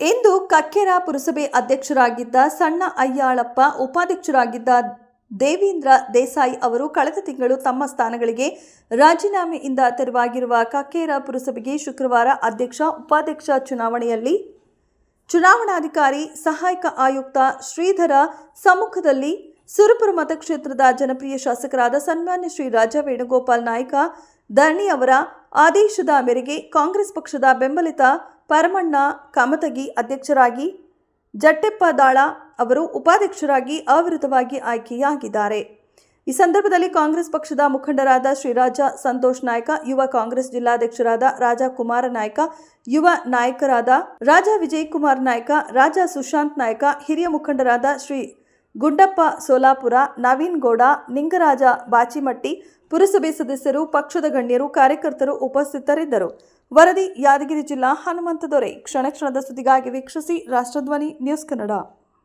ಇಂದು ಕಕ್ಕೇರ ಪುರಸಭೆ ಅಧ್ಯಕ್ಷರಾಗಿದ್ದ ಸಣ್ಣ ಅಯ್ಯಾಳಪ್ಪ, ಉಪಾಧ್ಯಕ್ಷರಾಗಿದ್ದ ದೇವೀಂದ್ರ ದೇಸಾಯಿ ಅವರು ಕಳೆದ ತಿಂಗಳು ತಮ್ಮ ಸ್ಥಾನಗಳಿಗೆ ರಾಜೀನಾಮೆಯಿಂದ ತೆರವಾಗಿರುವ ಕಕ್ಕೇರ ಪುರಸಭೆಗೆ ಶುಕ್ರವಾರ ಅಧ್ಯಕ್ಷ, ಉಪಾಧ್ಯಕ್ಷ ಚುನಾವಣೆಯಲ್ಲಿ ಚುನಾವಣಾಧಿಕಾರಿ, ಸಹಾಯಕ ಆಯುಕ್ತ ಶ್ರೀಧರ ಸಮ್ಮುಖದಲ್ಲಿ ಸುರಪುರ ಮತಕ್ಷೇತ್ರದ ಜನಪ್ರಿಯ ಶಾಸಕರಾದ ಸನ್ಮಾನ್ಯ ಶ್ರೀ ರಾಜ ವೇಣುಗೋಪಾಲ್ ನಾಯ್ಕ, ಧರಣಿ ಅವರ ಆದೇಶದ ಮೇರೆಗೆ ಕಾಂಗ್ರೆಸ್ ಪಕ್ಷದ ಬೆಂಬಲಿತ ಪರಮಣ್ಣ ಕಮತಗಿ ಅಧ್ಯಕ್ಷರಾಗಿ, ಜಟ್ಟೆಪ್ಪ ದಾಳ ಅವರು ಉಪಾಧ್ಯಕ್ಷರಾಗಿ ಅವಿರೋಧವಾಗಿ ಆಯ್ಕೆಯಾಗಿದ್ದಾರೆ. ಈ ಸಂದರ್ಭದಲ್ಲಿ ಕಾಂಗ್ರೆಸ್ ಪಕ್ಷದ ಮುಖಂಡರಾದ ಶ್ರೀರಾಜ ಸಂತೋಷ್ ನಾಯ್ಕ, ಯುವ ಕಾಂಗ್ರೆಸ್ ಜಿಲ್ಲಾಧ್ಯಕ್ಷರಾದ ರಾಜಾ ಕುಮಾರ ನಾಯ್ಕ, ಯುವ ನಾಯಕರಾದ ರಾಜಾ ವಿಜಯ್ ಕುಮಾರ್ ನಾಯ್ಕ, ರಾಜಾ ಸುಶಾಂತ್ ನಾಯ್ಕ, ಹಿರಿಯ ಮುಖಂಡರಾದ ಶ್ರೀ ಗುಂಡಪ್ಪ ಸೋಲಾಪುರ, ನವೀನ್ ಗೌಡ, ನಿಂಗರಾಜ ಬಾಚಿಮಟ್ಟಿ, ಪುರಸಭೆ ಸದಸ್ಯರು, ಪಕ್ಷದ ಗಣ್ಯರು, ಕಾರ್ಯಕರ್ತರು ಉಪಸ್ಥಿತರಿದ್ದರು. ವರದಿ ಯಾದಗಿರಿ ಜಿಲ್ಲಾ ಹನುಮಂತ ದೊರೆ ಕ್ಷಣ ಕ್ಷಣದ ಸುದ್ದಿಗಾಗಿ ವೀಕ್ಷಿಸಿ ರಾಷ್ಟ್ರಧ್ವನಿ ನ್ಯೂಸ್ ಕನ್ನಡ.